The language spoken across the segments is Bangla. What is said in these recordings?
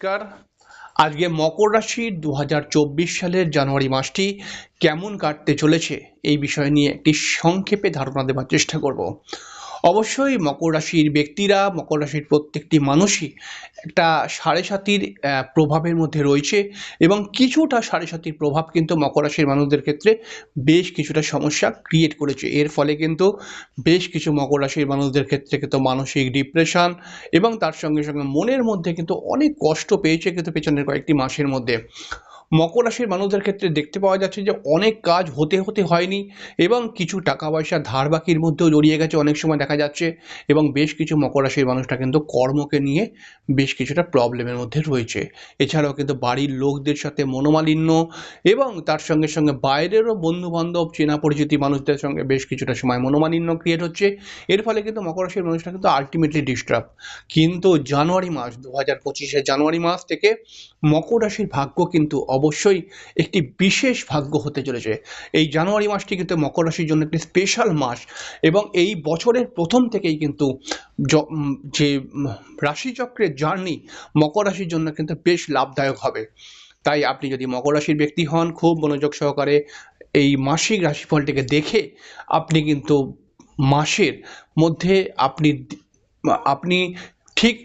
নমস্কার। আজকে মকর রাশির দু হাজার চব্বিশ সালের জানুয়ারি মাসটি কেমন কাটতে চলেছে এই বিষয় নিয়ে একটি সংক্ষেপে ধারণা দেওয়ার চেষ্টা করব। অবশ্যই মকর রাশির ব্যক্তিরা, মকর রাশির প্রত্যেকটি মানুষই একটা সাড়ে সাতির প্রভাবের মধ্যে রয়েছে এবং কিছুটা সাড়ে সাতির প্রভাব কিন্তু মকর রাশির মানুষদের ক্ষেত্রে বেশ কিছুটা সমস্যা ক্রিয়েট করেছে। এর ফলে কিন্তু বেশ কিছু মকর রাশির মানুষদের ক্ষেত্রে কিন্তু মানসিক ডিপ্রেশন এবং তার সঙ্গে সঙ্গে মনের মধ্যে কিন্তু অনেক কষ্ট পেয়েছে কিন্তু পেছনের কয়েকটি মাসের মধ্যে। মকর রাশির মানুষদের ক্ষেত্রে দেখতে পাওয়া যাচ্ছে যে অনেক কাজ হতে হতে হয়নি এবং কিছু টাকা পয়সা ধার বাকির মধ্যেও জড়িয়ে গেছে অনেক সময় দেখা যাচ্ছে এবং বেশ কিছু মকর রাশির মানুষটা কিন্তু কর্মকে নিয়ে বেশ কিছুটা প্রবলেমের মধ্যে রয়েছে। এছাড়াও কিন্তু বাড়ির লোকদের সাথে মনোমালিন্য এবং তার সঙ্গে সঙ্গে বাইরেরও বন্ধু বান্ধব চেনা পরিচিতি মানুষদের সঙ্গে বেশ কিছুটা সময় মনোমালিন্য ক্রিয়েট হচ্ছে। এর ফলে কিন্তু মকর রাশির মানুষটা কিন্তু আলটিমেটলি ডিস্টার্ব কিন্তু জানুয়ারি মাস, দু হাজার পঁচিশে জানুয়ারি মাস থেকে মকর রাশির ভাগ্য কিন্তু অবশ্যই একটি বিশেষ ভাগ্য হতে চলেছে। এই জানুয়ারি মাসটি কিন্তু মকর রাশির জন্য একটি স্পেশাল মাস এবং এই বছরের প্রথম থেকেই কিন্তু যে রাশিচক্রের জার্নি মকর রাশির জন্য কিন্তু বেশ লাভদায়ক হবে। তাই আপনি যদি মকর রাশির ব্যক্তি হন, খুব মনোযোগ সহকারে এই মাসিক রাশিফলটিকে দেখে আপনি কিন্তু মাসের মধ্যে আপনি আপনি ঠিক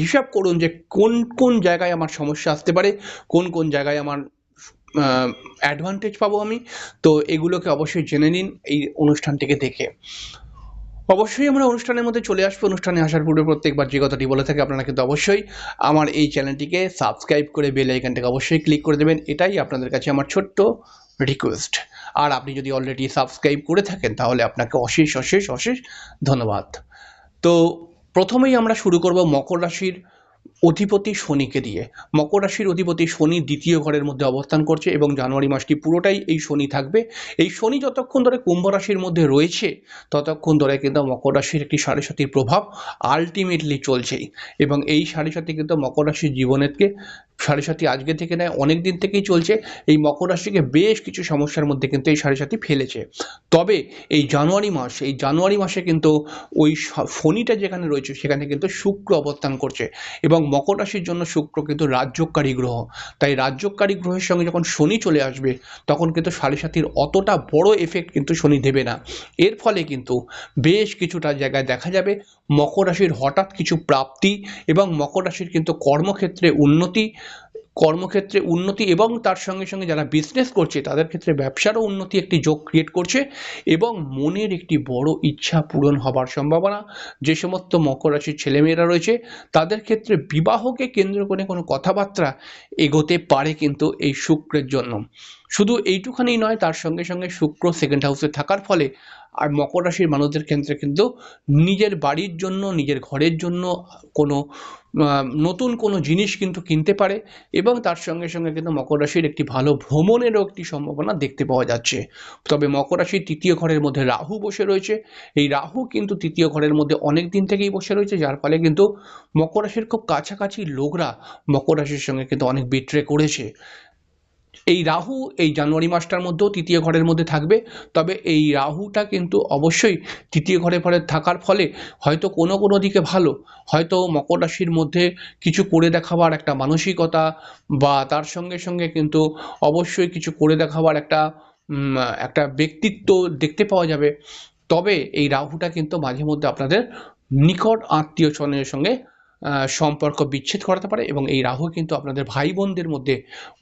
হিসাব করুন যে কোন কোন জায়গায় আমার সমস্যা আসতে পারে, কোন কোন জায়গায় আমার অ্যাডভান্টেজ পাবো আমি, তো এগুলোকে অবশ্যই জেনে নিন এই অনুষ্ঠানটিকে দেখে। অবশ্যই আমরা অনুষ্ঠানের মধ্যে চলে আসব, অনুষ্ঠানে আসার পূর্বে প্রত্যেকবার যে কথাটি বলে থাকে আপনারা কিন্তু অবশ্যই আমার এই চ্যানেলটিকে সাবস্ক্রাইব করে বেল আইকনটাকে অবশ্যই ক্লিক করে দেবেন, এটাই আপনাদের কাছে আমার ছোট্ট রিকোয়েস্ট আর আপনি যদি অলরেডি সাবস্ক্রাইব করে থাকেন, তাহলে আপনাকে অশেষ অশেষ অশেষ ধন্যবাদ। তো প্রথমেই আমরা শুরু করব মকর রাশির অধিপতি শনিকে দিয়ে। মকর রাশির অধিপতি শনি দ্বিতীয় ঘরের মধ্যে অবস্থান করছে এবং জানুয়ারি মাসটি পুরোটাই এই শনি থাকবে। এই শনি যতক্ষণ ধরে কুম্ভ রাশির মধ্যে রয়েছে, ততক্ষণ ধরে কিন্তু মকর রাশির একটি সাড়ে সাতির প্রভাব আলটিমেটলি চলছেই। এবং এই সাড়ে সাতি কিন্তু মকর রাশির জীবনেরকে সাড়ে সাতি আজকে থেকে নেয় অনেক দিন থেকেই চলছে। এই মকর রাশিকে বেশ কিছু সমস্যার মধ্যে কিন্তু এই সাড়ে সাতি ফেলেছে। তবে এই জানুয়ারি মাস, এই জানুয়ারি মাসে কিন্তু ওই শনিটা যেখানে রয়েছে, সেখানে কিন্তু শুক্র অবস্থান করছে। এবং মকর রাশির জন্য শুক্র কিন্তু রাজ্যকারী গ্রহ। তাই রাজ্যকারী গ্রহের সঙ্গে যখন শনি চলে আসবে, তখন কিন্তু সাড়ে সাতির অতটা বড় এফেক্ট কিন্তু শনি দেবে না। এর ফলে কিন্তু বেশ কিছুটা জায়গায় দেখা যাবে মকর রাশির হঠাৎ কিছু প্রাপ্তি এবং মকর রাশির কিন্তু কর্মক্ষেত্রে উন্নতি কর্মক্ষেত্রে উন্নতি এবং তার সঙ্গে সঙ্গে যারা বিজনেস করছে, তাদের ক্ষেত্রে ব্যবসারও উন্নতি একটি যোগ ক্রিয়েট করছে এবং মনের একটি বড় ইচ্ছা পূরণ হবার সম্ভাবনা। যে সমস্ত মকর রাশির ছেলেমেয়েরা রয়েছে, তাদের ক্ষেত্রে বিবাহকে কেন্দ্র করে কোনো কথাবার্তা এগোতে পারে কিন্তু এই শুক্রের জন্য। শুধু এইটুখানি নয়, তার সঙ্গে সঙ্গে শুক্র সেকেন্ড হাউসে থাকার ফলে আর মকর রাশির মানুষদের ক্ষেত্রে কিন্তু নিজের বাড়ির জন্য, নিজের ঘরের জন্য কোনো নতুন কোনো জিনিস কিন্তু কিনতে পারে এবং তার সঙ্গে সঙ্গে কিন্তু মকর রাশির একটি ভালো ভ্রমণেরও একটি সম্ভাবনা দেখতে পাওয়া যাচ্ছে। তবে মকর রাশির তৃতীয় ঘরের মধ্যে রাহু বসে রয়েছে। এই রাহু কিন্তু তৃতীয় ঘরের মধ্যে অনেক দিন থেকেই বসে রয়েছে, যার ফলে কিন্তু মকর রাশির খুব কাছাকাছি লোকরা মকর রাশির সঙ্গে কিন্তু অনেক বিট্রে করেছে। এই রাহু এই জানুয়ারি মাসটার মধ্যেও তৃতীয় ঘরের মধ্যে থাকবে। তবে এই রাহুটা কিন্তু অবশ্যই তৃতীয় ঘরে ঘরে থাকার ফলে হয়তো কোনো কোনো দিকে ভালো, হয়তো মকর রাশির মধ্যে কিছু করে দেখাবার একটা মানসিকতা বা তার সঙ্গে সঙ্গে কিন্তু অবশ্যই কিছু করে দেখাবার একটা একটা ব্যক্তিত্ব দেখতে পাওয়া যাবে। তবে এই রাহুটা কিন্তু মাঝে মধ্যে আপনাদের নিকট আত্মীয় স্বজনের সঙ্গে সম্পর্ক বিচ্ছেদ করাতে পারে এবং এই রাহু কিন্তু আপনাদের ভাই বোনদের মধ্যে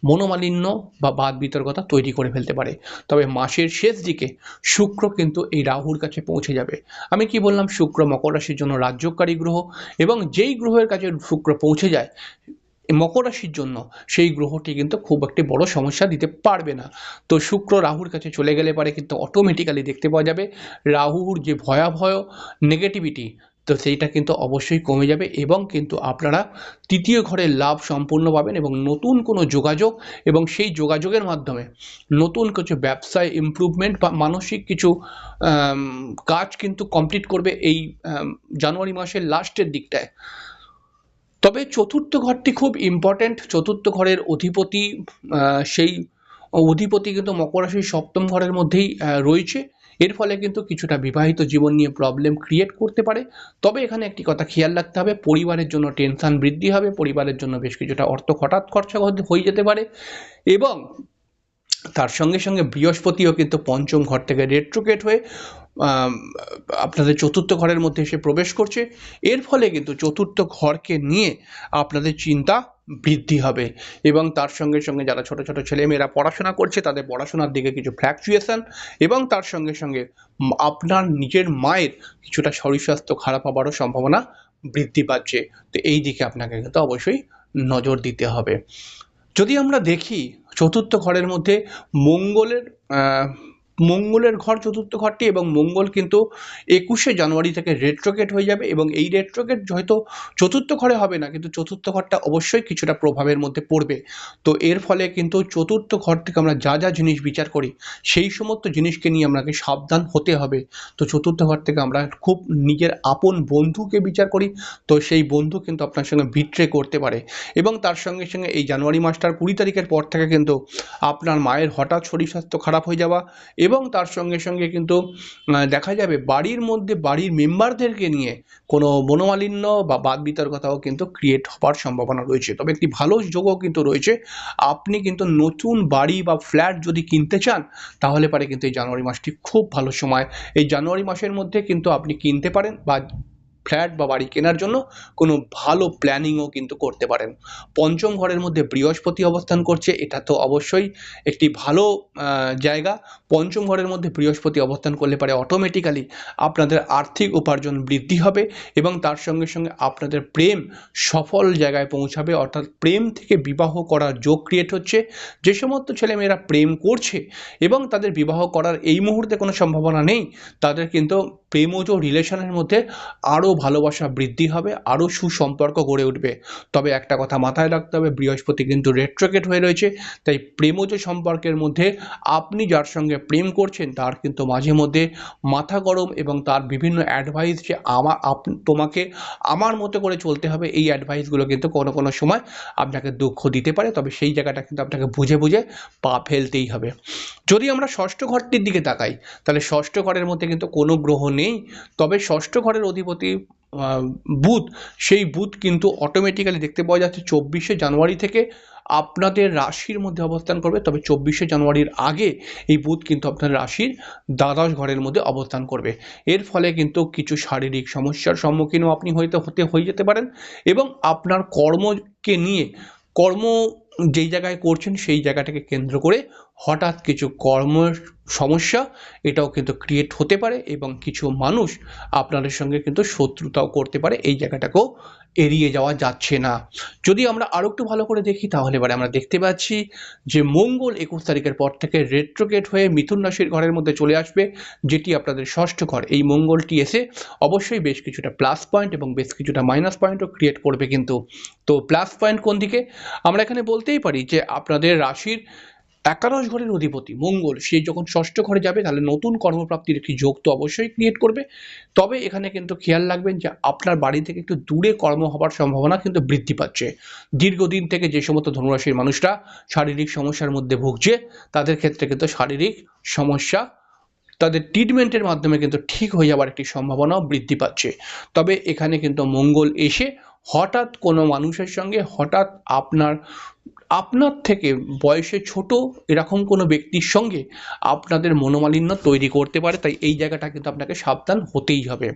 মনোমালিন্য বা বাদ বিতর্কতা তৈরি করে ফেলতে পারে। তবে মাসের শেষ দিকে শুক্র কিন্তু এই রাহুর কাছে পৌঁছে যাবে। আমি কি বললাম? শুক্র মকর রাশির জন্য রাজ্যকারী গ্রহ এবং যেই গ্রহের কাছে শুক্র পৌঁছে যায়, মকর রাশির জন্য সেই গ্রহটি কিন্তু খুব একটি বড় সমস্যা দিতে পারবে না। তো শুক্র রাহুর কাছে চলে গেলে পারে কিন্তু অটোমেটিক্যালি দেখতে পাওয়া যাবে। রাহুর যে ভয়াবহ নেগেটিভিটি তো সেইটা কিন্তু অবশ্যই কমে যাবে এবং কিন্তু আপনারা তৃতীয় ঘরের লাভ সম্পূর্ণ পাবেন এবং নতুন কোনো যোগাযোগ এবং সেই যোগাযোগের মাধ্যমে নতুন কিছু ব্যবসায় ইমপ্রুভমেন্ট বা মানসিক কিছু কাজ কিন্তু কমপ্লিট করবে এই জানুয়ারি মাসের লাস্টের দিকটায়। তবে চতুর্থ ঘরটি খুব ইম্পর্ট্যান্ট চতুর্থ ঘরের অধিপতি সেই অধিপতি কিন্তু মকর রাশির সপ্তম ঘরের মধ্যেই রয়েছে। এর ফলে কিন্তু কিছুটা বিবাহিত জীবন নিয়ে প্রবলেম ক্রিয়েট করতে পারে। তবে এখানে একটি কথা খেয়াল রাখতে হবে, পরিবারের জন্য টেনশন বৃদ্ধি হবে, পরিবারের জন্য বেশ কিছুটা অর্থ হঠাৎ খরচা হয়ে যেতে পারে এবং তার সঙ্গে সঙ্গে বৃহস্পতিও কিন্তু পঞ্চম ঘর থেকে রেট্রোকেট হয়ে আপনাদের চতুর্থ ঘরের মধ্যে এসে প্রবেশ করছে। এর ফলে কিন্তু চতুর্থ ঘরকে নিয়ে আপনাদের চিন্তা বৃদ্ধি হবে। এবং তার সঙ্গে সঙ্গে যারা ছোট ছোট ছেলেমেয়েরা পড়াশোনা করছে, তাদের পড়াশোনার দিকে কিছু ফ্ল্যাকচুয়েশন এবং তার সঙ্গে সঙ্গে আপনার নিজের মায়ের কিছুটা শরীর স্বাস্থ্য খারাপ হবারও সম্ভাবনা বৃদ্ধি পাচ্ছে। তো এই দিকে আপনাকে কিন্তু অবশ্যই নজর দিতে হবে। যদি আমরা দেখি, চতুর্থ ঘরের মধ্যে মঙ্গলের মঙ্গলের ঘর, চতুর্থ ঘরটি এবং মঙ্গল কিন্তু একুশে জানুয়ারি থেকে রেট্রোকেট হয়ে যাবে এবং এই রেট্রোকেট হয়তো চতুর্থ ঘরে হবে না, কিন্তু চতুর্থ ঘরটা অবশ্যই কিছুটা প্রভাবের মধ্যে পড়বে। তো এর ফলে কিন্তু চতুর্থ ঘর থেকে আমরা যা যা জিনিস বিচার করি, সেই সমস্ত জিনিসকে নিয়ে আপনাকে সাবধান হতে হবে। তো চতুর্থ ঘর থেকে আমরা খুব নিজের আপন বন্ধুকে বিচার করি, তো সেই বন্ধু কিন্তু আপনার সঙ্গে বিট্রে করতে পারে এবং তার সঙ্গে সঙ্গে এই জানুয়ারি মাসটার কুড়ি তারিখের পর থেকে কিন্তু আপনার মায়ের হঠাৎ শরীর স্বাস্থ্য খারাপ হয়ে যাওয়া এবং তার সঙ্গে সঙ্গে কিন্তু দেখা যাবে বাড়ির মধ্যে বাড়ির মেম্বারদেরকে নিয়ে কোনো মনোমালিন্য বা বাদ বিতর্কতাও কিন্তু ক্রিয়েট হওয়ার সম্ভাবনা রয়েছে। তবে একটি ভালো যোগও কিন্তু রয়েছে। আপনি কিন্তু নতুন বাড়ি বা ফ্ল্যাট যদি কিনতে চান, তাহলে পারে কিন্তু এই জানুয়ারি মাসটি খুব ভালো সময়। এই জানুয়ারি মাসের মধ্যে কিন্তু আপনি কিনতে পারেন বা ফ্ল্যাট বা বাড়ি কেনার জন্য কোনো ভালো প্ল্যানিংও কিন্তু করতে পারেন। পঞ্চম ঘরের মধ্যে বৃহস্পতি অবস্থান করছে, এটা তো অবশ্যই একটি ভালো জায়গা। পঞ্চম ঘরের মধ্যে বৃহস্পতি অবস্থান করলে পারে অটোমেটিক্যালি আপনাদের আর্থিক উপার্জন বৃদ্ধি হবে এবং তার সঙ্গে সঙ্গে আপনাদের প্রেম সফল জায়গায় পৌঁছাবে। অর্থাৎ প্রেম থেকে বিবাহ করার যোগ ক্রিয়েট হচ্ছে। যে সমস্ত ছেলেমেয়েরা প্রেম করছে এবং তাদের বিবাহ করার এই মুহূর্তে কোনো সম্ভাবনা নেই, তাদের কিন্তু প্রেমজ রিলেশনের মধ্যে আরও ভালোবাসা বৃদ্ধি হবে, আরও সুসম্পর্ক গড়ে উঠবে। তবে একটা কথা মাথায় রাখতে হবে, বৃহস্পতি কিন্তু রেট্রোকেট হয়ে রয়েছে, তাই প্রেমজ সম্পর্কের মধ্যে আপনি যার সঙ্গে প্রেম করছেন, তার কিন্তু মাঝে মধ্যে মাথা গরম এবং তার বিভিন্ন অ্যাডভাইস যে আমার আপ, তোমাকে আমার মতো করে চলতে হবে, এই অ্যাডভাইসগুলো কিন্তু কোনো কোনো সময় আপনাকে দুঃখ দিতে পারে, তবে সেই জায়গাটা কিন্তু আপনাকে বুঝে বুঝে পা ফেলতেই হবে। যদি আমরা ষষ্ঠ ঘরটির দিকে তাকাই, তাহলে ষষ্ঠ ঘরের মধ্যে কিন্তু কোনো গ্রহ নেই, তবে ষষ্ঠ ঘরের অধিপতি বুধ সেই বুথ কিন্তু অটোমেটিক্যালি দেখতে পাওয়া যাচ্ছে চব্বিশে জানুয়ারি থেকে আপনাদের রাশির মধ্যে অবস্থান করবে। তবে চব্বিশে জানুয়ারির আগে এই বুধ কিন্তু আপনার রাশির দ্বাদশ ঘরের মধ্যে অবস্থান করবে। এর ফলে কিন্তু কিছু শারীরিক সমস্যার সম্মুখীনও আপনি হয়তো হতে, হয়ে যেতে পারেন এবং আপনার কর্মকে নিয়ে কর্ম যেই জায়গায় করছেন, সেই জায়গাটাকে কেন্দ্র করে হঠাৎ কিছু কর্ম সমস্যা, এটাও কিন্তু ক্রিয়েট হতে পারে এবং কিছু মানুষ আপনাদের সঙ্গে কিন্তু শত্রুতাও করতে পারে। এই জায়গাটাকেও এড়িয়ে যাওয়া যাচ্ছে না। যদি আমরা আরও একটু ভালো করে দেখি, তাহলে এবারে আমরা দেখতে পাচ্ছি যে মঙ্গল একুশ তারিখের পর থেকে রেট্রোগেট হয়ে মিথুন রাশির ঘরের মধ্যে চলে আসবে, যেটি আপনাদের ষষ্ঠ ঘর। এই মঙ্গলটি এসে অবশ্যই বেশ কিছুটা প্লাস পয়েন্ট এবং বেশ কিছুটা মাইনাস পয়েন্টও ক্রিয়েট করবে কিন্তু। তো প্লাস পয়েন্ট কোন দিকে? আমরা এখানে বলতেই পারি যে আপনাদের রাশির একাদশ ঘরের অধিপতি মঙ্গল, সে যখন ষষ্ঠ ঘরে যাবে, তাহলে নতুন কর্মপ্রাপ্তির একটি যোগ তো অবশ্যই ক্রিয়েট করবে। তবে এখানে কিন্তু খেয়াল রাখবেন যে, আপনার বাড়ি থেকে একটু দূরে কর্ম হবার সম্ভাবনা কিন্তু বৃদ্ধি পাচ্ছে। দীর্ঘদিন থেকে যে সমস্ত ধনুরাশির মানুষরা শারীরিক সমস্যার মধ্যে ভুগছে, তাদের ক্ষেত্রে কিন্তু শারীরিক সমস্যা, তাদের ট্রিটমেন্টের মাধ্যমে কিন্তু ঠিক হয়ে যাওয়ার একটি সম্ভাবনাও বৃদ্ধি পাচ্ছে। তবে এখানে কিন্তু মঙ্গল এসে হঠাৎ কোনো মানুষের সঙ্গে হঠাৎ আপনার আপনার থেকে বয়সে ছোট এরকম কোনো ব্যক্তির সঙ্গে আপনাদের মনোমালিন্য তৈরি করতে পারে, তাই এই জায়গাটা কিন্তু আপনাকে সাবধান হতেই হবে।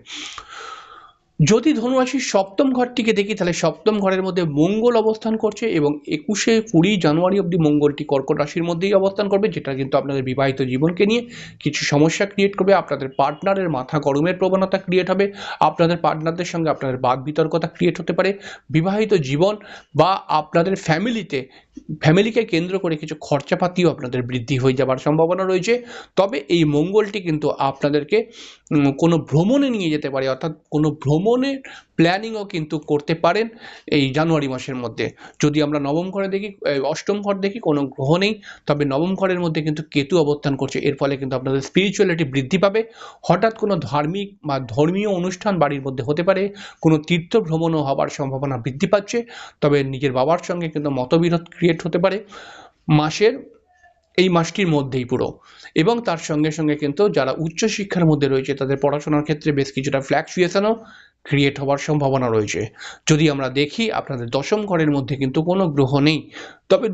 যদি ধনুরাশির সপ্তম ঘরটিকে দেখি, তাহলে সপ্তম ঘরের মধ্যে মঙ্গল অবস্থান করছে এবং একুশে কুড়ি জানুয়ারি অবধি মঙ্গলটি কর্কট রাশির মধ্যেই অবস্থান করবে, যেটা কিন্তু আপনাদের বিবাহিত জীবনকে নিয়ে কিছু সমস্যা ক্রিয়েট করবে, আপনাদের পার্টনারের মাথা গরমের প্রবণতা ক্রিয়েট হবে, আপনাদের পার্টনারদের সঙ্গে আপনাদের বাক বিতর্কতা ক্রিয়েট হতে পারে, বিবাহিত জীবন বা আপনাদের ফ্যামিলিতে ফ্যামিলিকে কেন্দ্র করে কিছু খরচাপাতিও আপনাদের বৃদ্ধি হয়ে যাবার সম্ভাবনা রয়েছে। তবে এই মঙ্গলটি কিন্তু আপনাদেরকে কোনো ভ্রমণে নিয়ে যেতে পারে, অর্থাৎ কোনো ভ্রমণের প্ল্যানিংও কিন্তু করতে পারেন এই জানুয়ারি মাসের মধ্যে। যদি আমরা নবম ঘরে দেখি অষ্টম ঘর দেখি, কোনো গ্রহ নেই, তবে নবম ঘরের মধ্যে কিন্তু কেতু অবস্থান করছে। এর ফলে কিন্তু আপনাদের স্পিরিচুয়ালিটি বৃদ্ধি পাবে। হঠাৎ কোনো ধার্মিক বা ধর্মীয় অনুষ্ঠান বাড়ির মধ্যে হতে পারে, কোনো তীর্থ ভ্রমণও হওয়ার সম্ভাবনা বৃদ্ধি পাচ্ছে, তবে নিজের বাবার সঙ্গে কিন্তু মতবিরোধ ক্রিয়েট হতে পারে। মাসের এই মাসটির মধ্যেই পুরো। এবং তার সঙ্গে সঙ্গে কিন্তু যারা উচ্চশিক্ষার মধ্যে রয়েছে, তাদের পড়াশোনার ক্ষেত্রে বেশ কিছুটা ফ্ল্যাকচুয়েশনও ক্রিয়েট হওয়ার সম্ভাবনা রয়েছে। যদি আমরা দেখি, আপনাদের দশম ঘরের মধ্যে কিন্তু কোনো গ্রহ নেই। তবে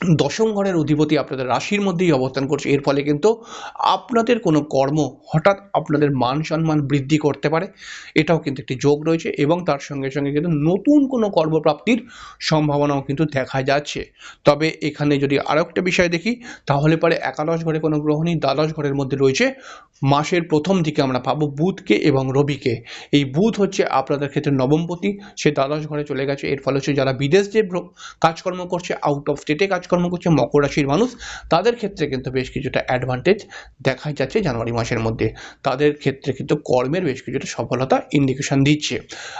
দশম ঘরের অধিপতি আপনাদের রাশির মধ্যেই অবস্থান করছে। এর ফলে কিন্তু আপনাদের কোনো কর্ম হঠাৎ আপনাদের মান সম্মান বৃদ্ধি করতে পারে। এটাও কিন্তু একটি যোগ রয়েছে এবং তার সঙ্গে সঙ্গে কিন্তু নতুন কোনো কর্মপ্রাপ্তির সম্ভাবনাও কিন্তু দেখা যাচ্ছে। তবে এখানে যদি আরও একটা বিষয় দেখি, তাহলে পরে একাদশ ঘরে কোনো গ্রহ নেই, দ্বাদশ ঘরের মধ্যে রয়েছে মাসের প্রথম দিকে আমরা পাবো বুধকে এবং রবিকে। এই বুধ হচ্ছে আপনাদের ক্ষেত্রে নবমপতি, সে দ্বাদশ ঘরে চলে গেছে। এর ফলে হচ্ছে যারা বিদেশ যে কাজকর্ম করছে আউট অফ স্টেটে কাজকর্ম করছে মকর রাশির মানুষ, তাদের ক্ষেত্রে কিন্তু বেশ কিছুটা অ্যাডভান্টেজ দেখা যাচ্ছে জানুয়ারি মাসের মধ্যে। তাদের ক্ষেত্রে কিন্তু কর্মের বেশ কিছুটা সফলতা ইন্ডিকেশন দিচ্ছে।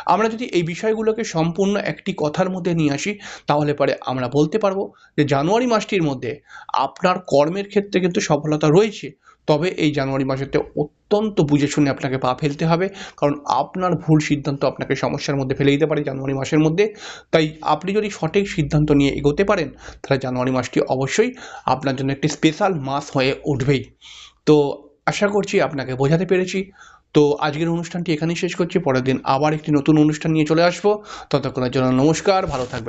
আমরা যদি এই বিষয়গুলোকে সম্পূর্ণ একটি কথার মধ্যে নিয়ে আসি, তাহলে পরে আমরা বলতে পারব যে জানুয়ারি মাসটির মধ্যে আপনার কর্মের ক্ষেত্রে কিন্তু সফলতা রয়েছে। তবে এই জানুয়ারি মাসেতে অত্যন্ত বুঝে শুনে আপনাকে পা ফেলতে হবে, কারণ আপনার ভুল সিদ্ধান্ত আপনাকে সমস্যার মধ্যে ফেলে দিতে পারে জানুয়ারি মাসের মধ্যে। তাই আপনি যদি সঠিক সিদ্ধান্ত নিয়ে এগোতে পারেন, তাহলে জানুয়ারি মাসটি অবশ্যই আপনার জন্য একটি স্পেশাল মাস হয়ে উঠবেই। তো আশা করছি আপনাকে বোঝাতে পেরেছি। তো আজকের অনুষ্ঠানটি এখানেই শেষ করছি। পরের দিন আবার একটি নতুন অনুষ্ঠান নিয়ে চলে আসব। ততক্ষণের জন্য নমস্কার, ভালো থাকবেন।